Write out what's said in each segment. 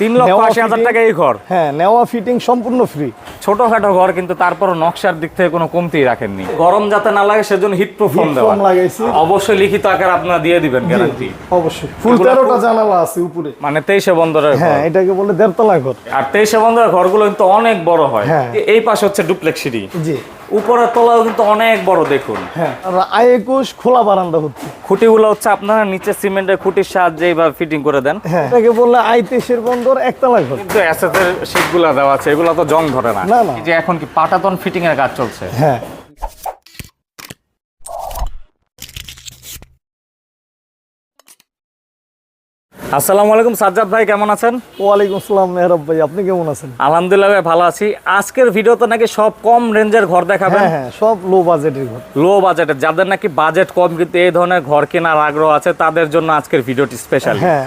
তিন লক্ষ আশি হাজার টাকা এই ঘর। হ্যাঁ নেওয়া ফিটিং সম্পূর্ণ ফ্রি ছোটখাটো ঘর কিন্তু তারপর নকশার দিক থেকে কোনো কমতি রাখেননি। গরম যাতে না লাগে সেজন্য হিট প্রুফ ফোম দেওয়া। লাগাইছি। অবশ্যই লিখিত আকার আপনারা দিয়ে দিবেন গ্যারান্টি অবশ্যই। ফুল তেরোটা জানালা আছে উপরে। মানে তেইশে বন্দরের হ্যাঁ এটাকে বলে দেড়তলা ঘর। আর তেইশে বন্দরের ঘরগুলো কিন্তু অনেক বড় হয়। হ্যাঁ। এই পাশে হচ্ছে ডুপ্লেক্স সিঁড়ি। জি। উপরের তলাও কিন্তু অনেক বড় দেখুন। হ্যাঁ আই একুশ খোলা বারান্দা হচ্ছে। খুঁটি খুঁটিগুলো হচ্ছে আপনারা নিচে সিমেন্টের খুঁটির সাহায্যে এইভাবে ফিটিং করে দেন। হ্যাঁ এটাকে বললে আই তেইশের বন্দর একতলা ঘর। কিন্তু শীতগুলা দেওয়া আছে এগুলো তো জং ধরে না। না, না। যে এখন কি পাটাতন ফিটিং এর কাজ চলছে? হ্যাঁ। আসসালামু আলাইকুম সাজ্জাদ ভাই কেমন আছেন? ওয়ালাইকুম আসসালাম মেহরাব ভাই আপনি কেমন আছেন? আলহামদুলিল্লাহ ভাই ভালো আছি। আজকের ভিডিওতে নাকি সব কম রেঞ্জের ঘর দেখাবেন? হ্যাঁ হ্যাঁ সব লো বাজেটের ঘর। লো বাজেটের যাদের নাকি বাজেট কম কিন্তু এই ধরনের ঘর কেনার আগ্রহ আছে তাদের জন্য আজকের ভিডিওটি স্পেশাল হ্যাঁ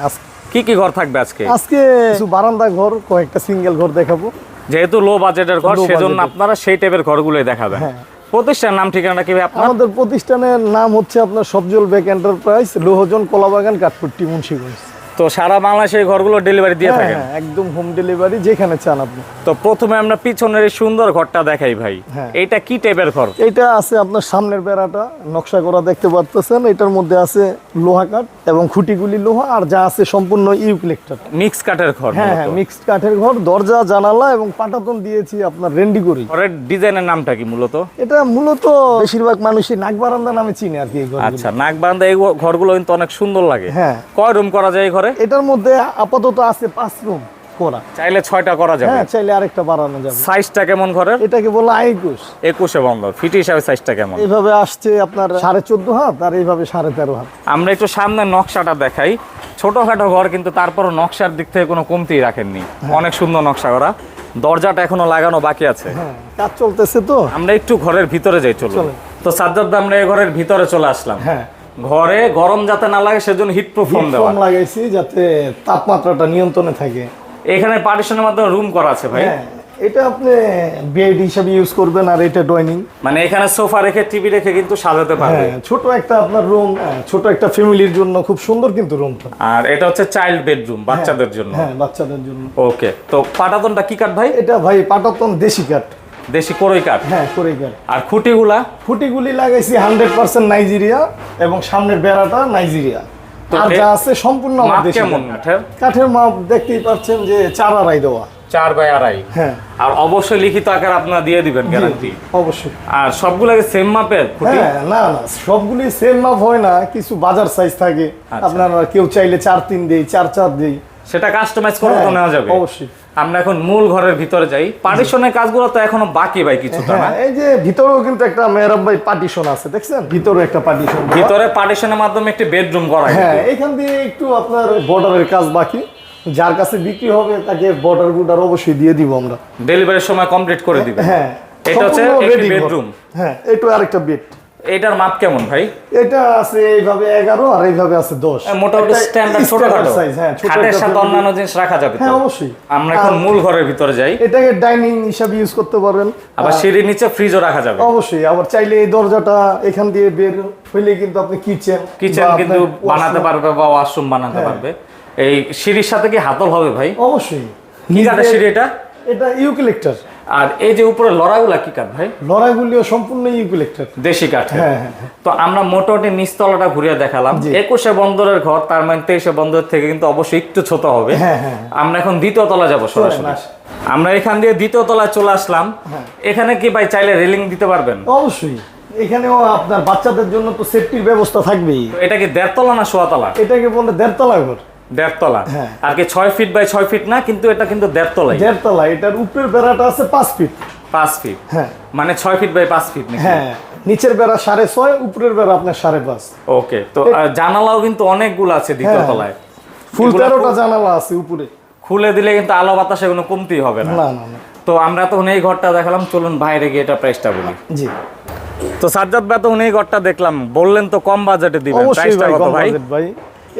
কি কি ঘর থাকবে আজকে? আজকে কিছু বারান্দা ঘর কয়েকটা সিঙ্গেল ঘর দেখাবো। যেহেতু লো বাজেটের ঘর সেজন্য আপনারা সেই টাইপের ঘরগুলোই দেখাবেন। হ্যাঁ। প্রতিষ্ঠান নাম ঠিকানা কি আপনার? আমাদের প্রতিষ্ঠানের নাম হচ্ছে আপনার সবজল বেক এন্টারপ্রাইজ লোহজন কলাবাগান কাঠপুট্টি মুন্সিগঞ্জ। তো সারা বাংলাদেশে ঘরগুলো ডেলিভারি দিয়ে হ্যাঁ থাকেন? হ্যাঁ একদম হোম ডেলিভারি যেখানে চান আপনি। তো প্রথমে আমরা পিছনের এই সুন্দর ঘরটা দেখাই ভাই। হ্যাঁ। এইটা কি টাইপের ঘর? এটা আছে আপনার সামনের বেড়াটা নকশা করা দেখতে পাচ্ছেন এটার মধ্যে আছে লোহা কাঠ এবং খুঁটিগুলি লোহা আর যা আছে সম্পূর্ণ ইউক্লেক্টার মিক্স কাঠের ঘর হ্যাঁ হ্যাঁ মিক্সড কাঠের ঘর দরজা জানালা এবং পাটাতন দিয়েছি আপনার রেন্ডি করি ঘরের ডিজাইনের নামটা কি মূলত? এটা মূলত বেশিরভাগ মানুষই নাক বারান্দা নামে চিনে আর কি এই ঘরগুলো। আচ্ছা নাক বান্ধা এই ঘরগুলো কিন্তু অনেক সুন্দর লাগে। হ্যাঁ। কয় রুম করা যায় এই ঘরে? এটার মধ্যে আপাতত আছে পাঁচ রুম করা। চাইলে ছয়টা করা যাবে। হ্যাঁ চাইলে আরেকটা বাড়ানো যাবে। সাইজটা কেমন ঘরের? এটাকে বলে আইকুশ একুশে? বন্ধ। ফিট হিসাবে সাইজটা কেমন? এইভাবে আসছে আপনার সাড়ে চোদ্দ হাত আর এইভাবে সাড়ে তেরো হাত। আমরা একটু সামনে নকশাটা দেখাই। ছোটখাটো ঘর কিন্তু তারপরও নকশার দিক থেকে কোনো কমতি রাখেননি। অনেক সুন্দর নকশা করা। দরজাটা এখনও লাগানো বাকি আছে। হ্যাঁ কাজ চলতেছে তো। আমরা একটু ঘরের ভিতরে যাই চলো তো সাজ্জাদ আমরা এই ঘরের ভিতরে চলে আসলাম। হ্যাঁ। ঘরে গরম যাতে না লাগে সেজন্য হিট প্রুফ ফোম দেওয়া। লাগাইছি যাতে তাপমাত্রাটা নিয়ন্ত্রণে থাকে। এখানে পার্টিশনের মাধ্যমে রুম করা আছে ভাই। হ্যাঁ এটা আপনি বেড হিসাবে ইউজ করবেন আর এটা ডাইনিং মানে এখানে সোফা রেখে টিভি রেখে কিন্তু সাজাতে পারবে। হ্যাঁ ছোট একটা আপনার রুম ছোট একটা ফ্যামিলির জন্য খুব সুন্দর কিন্তু রুমটা আর এটা হচ্ছে চাইল্ড বেডরুম বাচ্চাদের জন্য। হ্যাঁ বাচ্চাদের জন্য। ওকে তো পাটাতনটা কি কাঠ ভাই? এটা ভাই পাটাতন দেশি কাঠ। দেশি করই কাঠ? হ্যাঁ করে কাঠ। আর খুঁটিগুলা? খুঁটিগুলি লাগাইছি হান্ড্রেড পার্সেন্ট নাইজেরিয়া এবং সামনের বেড়াটা নাইজেরিয়া। আর যা আছে সম্পূর্ণ কেমন কাঠের? কাঠের মাপ দেখতেই পাচ্ছেন যে চার আড়াই দেওয়া। চার বাই আড়াই? হ্যাঁ। আর অবশ্যই লিখিত আকার আপনারা দিয়ে দিবেন গ্যারান্টি অবশ্যই। আর সবগুলো সেম মাপের হ্যাঁ না না সবগুলি সেম মাপ হয় না কিছু বাজার সাইজ থাকে। আচ্ছা। আপনার কেউ চাইলে চার তিন দেই চার চার দেই। সেটা কাস্টমাইজ করে তো হ্যাঁ, নেওয়া যাবে। অবশ্যই। আমরা এখন মূল ঘরের ভিতরে যাই। পার্টিশনের কাজগুলো তো এখনও বাকি ভাই কিছুটা না? হ্যাঁ এই যে ভিতরেও কিন্তু একটা মেহরাব ভাই পার্টিশন আছে দেখছেন? ভিতরে একটা পার্টিশন ভিতরে পার্টিশনের মাধ্যমে একটি বেডরুম করা হ্যাঁ। এখান দিয়ে একটু আপনার বর্ডারের কাজ বাকি। যার কাছে বিক্রি হবে তাকে বর্ডার গুডার অবশ্যই দিয়ে দিব আমরা। ডেলিভারির সময় কমপ্লিট করে দিবেন হ্যাঁ এটা হচ্ছে bedroom। হ্যাঁ এটা আরেকটা বেড এটার মাপ কেমন ভাই? এটা আছে এইভাবে এগারো আর এইভাবে আছে দশ। মোটামুটি স্ট্যান্ডার্ড ছোটখাটো size, হ্যাঁ ছোট খাটের সাথে অন্যান্য জিনিস রাখা যাবে হ্যাঁ অবশ্যই। আমরা এখন মূল ঘরের ভিতরে যাই। এটাকে ডাইনিং হিসাবে ইউজ করতে পারবেন। আবার সিঁড়ির নিচে ফ্রিজও রাখা যাবে। অবশ্যই আবার চাইলে এই দরজাটা এখান দিয়ে বের হইলে কিন্তু আপনি কিচেন কিচেন কিন্তু বানাতে পারবে বা ওয়াশরুম বানাতে হ্যাঁ। পারবে। এই সিঁড়ির সাথে কি হাতল হবে ভাই? অবশ্যই। কি সিঁড়ি এটা? এটা ইউক্লেক্টার আর এই যে উপরে লড়াগুলা কি কাঠ ভাই? লড়াইগুলিও সম্পূর্ণ দেশি কাঠ হ্যাঁ। হ্যাঁ হ্যাঁ। তো আমরা মোটামুটি নিচতলাটা ঘুরিয়ে দেখালাম। একুশে বন্দরের ঘর তার মানে তেইশে বন্দরের থেকে কিন্তু অবশ্যই একটু ছোট হবে। হ্যাঁ, হ্যাঁ, আমরা এখন দ্বিতীয় তলা যাব সরাসরি। আমরা এখান দিয়ে দ্বিতীয় তলায় চলে আসলাম। হ্যাঁ। এখানে কি ভাই চাইলে রেলিং দিতে পারবেন? অবশ্যই। এখানেও আপনার বাচ্চাদের জন্য তো সেফটির ব্যবস্থা থাকবেই। এটা কি দেড়তলা না সোয়াতলা? এটাকে বলে দেড়তলা ঘর। দেড়তলা। হ্যাঁ। আর কি ছয় ফিট বাই ছয় ফিট না কিন্তু এটা কিন্তু দেড়তলাই। দেড়তলা এটার উপরের বেড়াটা আছে পাঁচ ফিট পাঁচ ফিট হ্যাঁ। মানে ছয় ফিট বাই পাঁচ ফিট হ্যাঁ নিচের বেড়া সাড়ে ছয় উপরের বেড়া আপনার সাড়ে পাঁচ। ওকে তো জানালাও কিন্তু অনেকগুলো আছে দ্বিতীয় হ্যাঁ। তলায়। ফুল তেরোটা জানালা আছে উপরে। খুলে দিলে কিন্তু আলো বাতাসে কোনো কমতি হবে না। না না তো আমরা তখন এই ঘরটা দেখালাম চলুন বাইরে গিয়ে এটা প্রাইসটা বলি। জি। তো সাজ্জাদ ভাই তখন এই ঘরটা দেখলাম। বললেন তো কম বাজেটে দিবেন প্রাইসটা কত ভাই।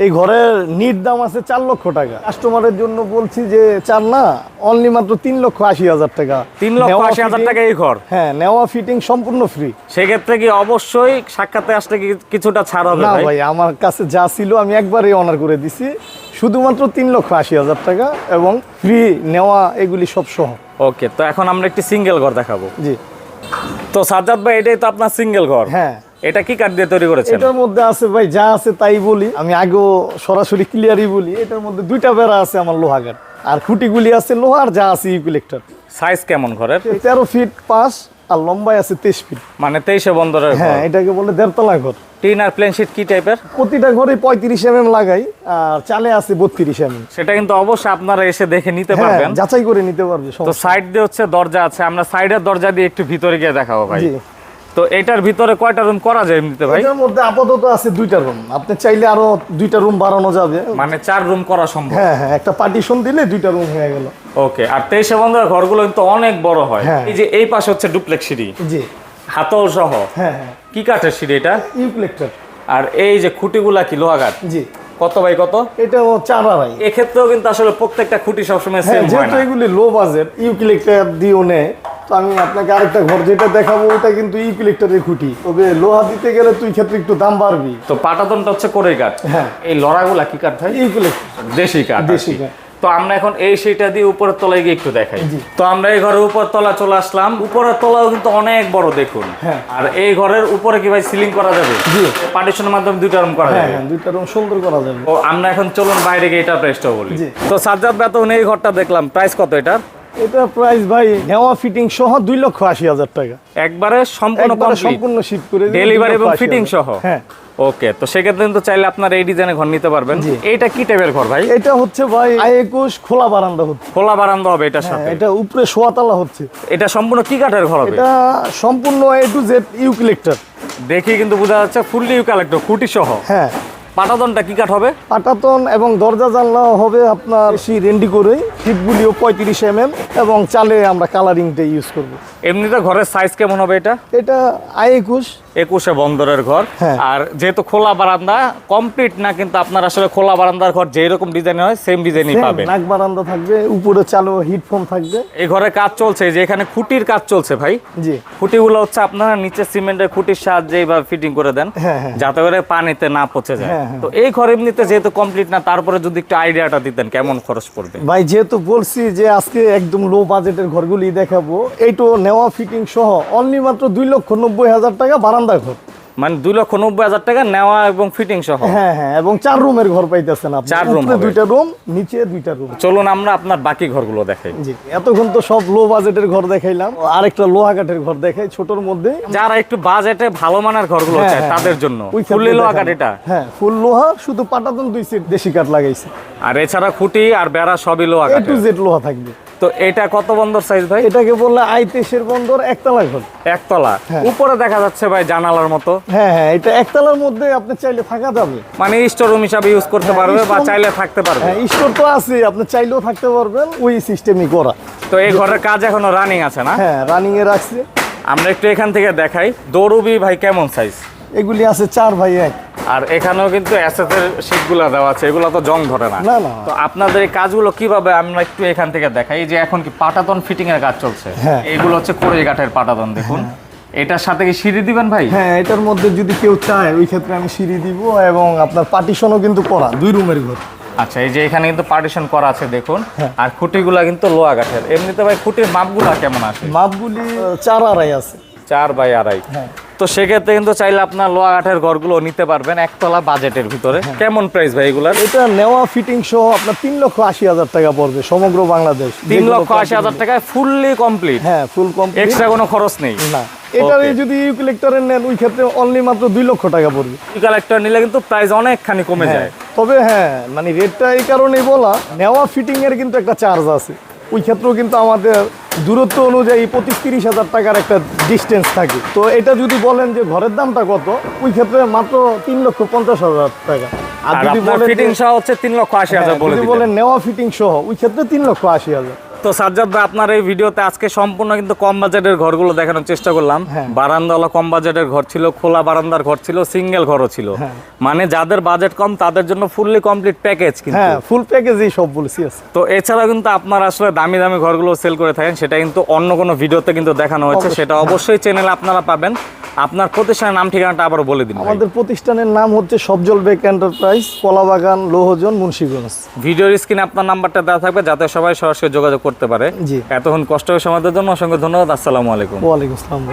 এই ঘরের নিট দাম আছে চার লক্ষ টাকা। কাস্টমারের জন্য বলছি যে চার না অনলি মাত্র তিন লক্ষ আশি হাজার টাকা। তিন লক্ষ আশি হাজার টাকা এই ঘর? হ্যাঁ নেওয়া ফিটিং সম্পূর্ণ ফ্রি সেক্ষেত্রে কি অবশ্যই সাক্ষাতে আসলে কি কিছুটা ছাড় হবে না ভাই? ভাই আমার কাছে যা ছিল আমি একবারই অনার করে দিছি। শুধুমাত্র তিন লক্ষ আশি হাজার টাকা এবং ফ্রি নেওয়া এগুলি সব সহ। ওকে তো এখন আমরা একটি সিঙ্গেল ঘর দেখাবো। জি। তো সাজ্জাদ ভাই এটাই তো আপনার সিঙ্গেল ঘর। হ্যাঁ। এটা কি কাঠ দিয়ে তৈরি করেছেন? এটার মধ্যে আছে ভাই যা আছে তাই বলি। আমি আগেও সরাসরি ক্লিয়ারই বলি এটার মধ্যে দুইটা বেড়া আছে আমার লোহাগার আর খুঁটিগুলি আছে লোহার যা আছে ইকুলেক্টর সাইজ কেমন ঘরের? তেরো ফিট পাঁচ আর লম্বায় আছে তেইশ ফিট মানে তেইশে বন্দরের হ্যাঁ এটাকে বলে দেড়তলা ঘর। টিন আর প্লেন শিট কি টাইপের প্রতিটা ঘরে পঁয়ত্রিশ এম এম লাগাই আর চালে আছে বত্রিশ এম সেটা কিন্তু অবশ্যই আপনারা এসে দেখে নিতে হ্যাঁ পারবেন। যাচাই করে নিতে পারবে তো সাইড দিয়ে হচ্ছে দরজা আছে আমরা সাইডের দরজা দিয়ে একটু ভিতরে গিয়ে দেখাবো ভাই। তো এটার ভিতরে কয়টা রুম করা যায় এমনিতে ভাই? এটার মধ্যে আপাতত আছে দুইটা রুম আপনি চাইলে আরও দুইটা রুম বাড়ানো যাবে। মানে চার রুম করা সম্ভব? হ্যাঁ হ্যাঁ একটা পার্টিশন দিলে দুইটা রুম হয়ে গেল। ওকে আর তেইশে বন্দরের ঘরগুলো কিন্তু অনেক বড় হয়। হ্যাঁ। এই যে এই পাশে হচ্ছে ডুপ্লেক্স সিঁড়ি। জি। হাতল সহ। হ্যাঁ হ্যাঁ। কি কাঠের সিঁড়ি এটা? ইউক্লেক্টর আর এই যে খুঁটিগুলা কি লোহা কাঠ জি। কত বাই কত? এটাও চার আড়াই। এক্ষেত্রেও কিন্তু আসলে প্রত্যেকটা খুঁটি সবসময় হ্যাঁ সেম হয় যেহেতু না এগুলি লো বাজেট ইউক্লেক্টর দিয়েও নেয়। তো আমি আপনাকে আরেকটা ঘর যেটা দেখাবো ওটা কিন্তু ইউক্লেক্টরের খুঁটি। তবে লোহা দিতে গেলে তুই ক্ষেত্রে একটু দাম বাড়বি। তো পাটাতনটা হচ্ছে কোরেই কাঠ। হ্যাঁ। এই লড়াগুলা কি কাঠ ভাই? দেশি কাঠ দেশি কাঠ। তো আমরা এখন এই সেইটা দিয়ে উপরের তলায় গিয়ে একটু দেখাই। তো আমরা এই ঘরের উপর তলা চলে আসলাম। উপরের তলাও কিন্তু অনেক বড় দেখুন। হ্যাঁ। আর এই ঘরের উপরে কি ভাই সিলিং করা যাবে? পার্টিশনের মাধ্যমে দুইটা রুম করা হ্যাঁ যাবে। হ্যাঁ দুইটা রুম সুন্দর করা যাবে। ও আমরা এখন চলুন বাইরে গিয়ে এটা প্রাইসটা বলি। তো সাজ্জাদ বেতন এই ঘরটা দেখলাম। প্রাইস কত এটা এটা প্রাইস ভাই নেওয়া ফিটিং সহ দুই লক্ষ আশি হাজার টাকা। একবারে সম্পূর্ণ সম্পূর্ণ শীত করে ডেলিভারি এবং ফিটিং। সহ? হ্যাঁ। ওকে তো সেক্ষেত্রে কিন্তু চাইলে আপনার এই ডিজাইনের ঘর নিতে পারবেন। জি। এইটা কি টাইপের ঘর ভাই? এটা হচ্ছে ভাই একুশ খোলা বারান্দা হচ্ছে। খোলা বারান্দা হবে এটার হ্যাঁ, সাথে। এটা উপরে শোয়াতলা হচ্ছে। এটা সম্পূর্ণ কি কাঠের ঘর হবে? এটা সম্পূর্ণ এ টু জেড ইউক্লেক্টর দেখি কিন্তু বোঝা যাচ্ছে ফুললি ইউক্যালেক্টো খুঁটি সহ। হ্যাঁ। পাটাতনটা কি কাঠ হবে? পাটাতন এবং দরজা জানলা হবে আপনার সেই রেন্ডি করে হিপগুলিও পঁয়ত্রিশ এম এম এবং চালে আমরা কালারিংটা ইউজ করব। এমনিতে ঘরের সাইজ কেমন হবে এটা? এটা আই একুশ একুশে বন্দরের ঘর। হ্যাঁ। আর যেহেতু খোলা বারান্দা কমপ্লিট না কিন্তু আপনার আসলে খোলা বারান্দার ঘর যেই রকম ডিজাইন হয় সেম ডিজাইনই পাবেন। নাক বারান্দা থাকবে উপরে চালো হিটফোন থাকবে। এই ঘরে কাজ চলছে যে এখানে খুঁটির কাজ চলছে ভাই। জি। খুঁটিগুলো হচ্ছে আপনারা নিচে সিমেন্টের খুঁটির সাহায্যে এইভাবে ফিটিং করে দেন হ্যাঁ, হ্যাঁ। যাতে করে পানিতে না পচে যায়। তো এই ঘর এমনিতে যেহেতু কমপ্লিট না তারপরে যদি একটু আইডিয়াটা দিতেন কেমন খরচ পড়বে? ভাই যেহেতু বলছি যে আজকে একদম লো বাজেটের ঘরগুলি দেখাবো এইটো নেওয়া ফিটিং সহ অনলি মাত্র দুই লক্ষ নব্বই হাজার টাকা বারান্দা ঘর। মানে দুই লক্ষ নব্বই হাজার টাকা নেওয়া এবং ফিটিং সহ। হ্যাঁ হ্যাঁ এবং চার রুমের ঘর পাইতেছেন আপনি। চার হবে। দুইটা রুম নিচে দুইটা রুম চলুন আমরা আপনার বাকি ঘরগুলো দেখাই। জি এতক্ষণ তো সব লো বাজেটের ঘর দেখাইলাম। আরেকটা লোহা কাঠের ঘর দেখাই ছোটর মধ্যে। যারা একটু বাজেটে ভালো মানের ঘরগুলো হ্যাঁ, চায় হ্যাঁ, তাদের হ্যাঁ। জন্য। ক্ষেত্রে লোহা কাঠ এটা হ্যাঁ ফুল লোহা শুধু পাটাতন দুই সেট দেশি কাঠ লাগাইছে। আর এছাড়া খুঁটি আর বেড়া সবই লোহা কাঠ টু জেড লোহা থাকবে। তো এটা কত বন্দর সাইজ ভাই? এটাকে বললে আইতেশের বন্দর একতলা ঘর। একতলা। হ্যাঁ। উপরে দেখা যাচ্ছে ভাই জানালার মতো। হ্যাঁ হ্যাঁ এটা একতলার মধ্যে আপনি চাইলে থাকা যাবে। মানে স্টোর রুম হিসাবে ইউজ করতে হ্যাঁ, পারবে বা চাইলে থাকতে পারবে। হ্যাঁ স্টোর তো আছে আপনি চাইলেও থাকতে পারবেন ওই সিস্টেমই করা। তো এই ঘরের কাজ এখনও রানিং আছে না? হ্যাঁ রানিং এ রাখছে। আমরা একটু এখান থেকে দেখাই। দৌড়বি ভাই কেমন সাইজ এগুলি আছে চার ভাই এক। আর এখানেও কিন্তু অ্যাসেসের শীটগুলো দেওয়া আছে এগুলো তো জং ধরে না। তো আপনাদের এই কাজগুলো কীভাবে আমরা একটু এখান থেকে দেখাই যে এখন কি পাটাতন ফিটিং এর কাজ চলছে? হ্যাঁ। এগুলো হচ্ছে কোড়ে কাঠের পাটাতন দেখুন। এটার সাথে কি সিঁড়ি দিবেন ভাই? হ্যাঁ এটার মধ্যে যদি কেউ চায় ওই ক্ষেত্রে আমি সিঁড়ি দিব এবং আপনার পার্টিশনও কিন্তু করা দুই রুমের ঘর। আচ্ছা এই যে এখানে কিন্তু পার্টিশন করা আছে দেখুন। হ্যাঁ। আর খুঁটিগুলা কিন্তু লোহা কাঠের। এমনিতে ভাই খুঁটির মাপগুলা কেমন আছে? মাপগুলি চার আড়াই আছে। চার বাই আড়াই। হ্যাঁ। তো সেক্ষেত্রে কিন্তু চাইলে আপনার লোহা কাঠের ঘরগুলো নিতে পারবেন একতলা বাজেটের ভিতরে। হ্যাঁ। কেমন প্রাইস ভাই এগুলার? এটা নেওয়া ফিটিং সহ আপনার তিন লক্ষ আশি হাজার টাকা পড়বে সমগ্র বাংলাদেশ। তিন লক্ষ আশি হাজার টাকায় ফুললি কমপ্লিট হ্যাঁ ফুল কমপ্লিট এক্সট্রা কোনো খরচ নেই। না এটার. যদি নেন ওই ক্ষেত্রে অনলি মাত্র দুই লক্ষ টাকা পড়বে। কালেক্টর নিলে কিন্তু প্রাইস অনেকখানি কমে হ্যাঁ যায়। তবে হ্যাঁ মানে রেটটা এই কারণেই বলা নেওয়া ফিটিং এর কিন্তু একটা চার্জ আছে। ওই ক্ষেত্রেও কিন্তু আমাদের দূরত্ব অনুযায়ী পঁচিশ তিরিশ হাজার টাকার একটা ডিস্টেন্স থাকে। তো এটা যদি বলেন যে ঘরের দামটা কত ওই ক্ষেত্রে মাত্র তিন লক্ষ পঞ্চাশ হাজার টাকা। আর যদি বলেন ফিটিং সহ হচ্ছে তিন লক্ষ আশি হ্যাঁ, হাজার যদি বলেন নেওয়া ফিটিং সহ ওই ক্ষেত্রে তিন লক্ষ আশি হাজার। তো সাজ্জাদ দা আপনার এই ভিডিওতে আজকে সম্পূর্ণ কিন্তু কম বাজেটের ঘরগুলো দেখানোর চেষ্টা করলাম। হ্যাঁ। বারান্দাওয়ালা কম বাজেটের ঘর ছিল খোলা বারান্দার ঘর ছিল সিঙ্গেল ঘরও ছিল। হ্যাঁ। মানে যাদের বাজেট কম তাদের জন্য ফুললি কমপ্লিট প্যাকেজ কিন্তু। হ্যাঁ, ফুল প্যাকেজই সব বলছি তো এছাড়া কিন্তু আপনার আসলে দামি দামি ঘরগুলো সেল করে থাকেন সেটা কিন্তু অন্য কোনো ভিডিওতে কিন্তু দেখানো হয়েছে সেটা অবশ্যই চ্যানেলে আপনারা পাবেন। আপনার প্রতিষ্ঠানের নাম ঠিকানাটা আবার বলে দিন আমাদের প্রতিষ্ঠানের নাম হচ্ছে সবজল বেক এন্টারপ্রাইজ কলাবাগান লোহজন মুন্সিগঞ্জ। ভিডিওর স্ক্রিনে আপনার নাম্বারটা দেওয়া থাকবে যাতে সবাই সরাসরি যোগাযোগ করতে পারে। এতক্ষণ কষ্ট হয়ে সমাজের জন্য অসংখ্য ধন্যবাদ। আসসালামু আলাইকুম। ওয়ালাইকুম আসসালাম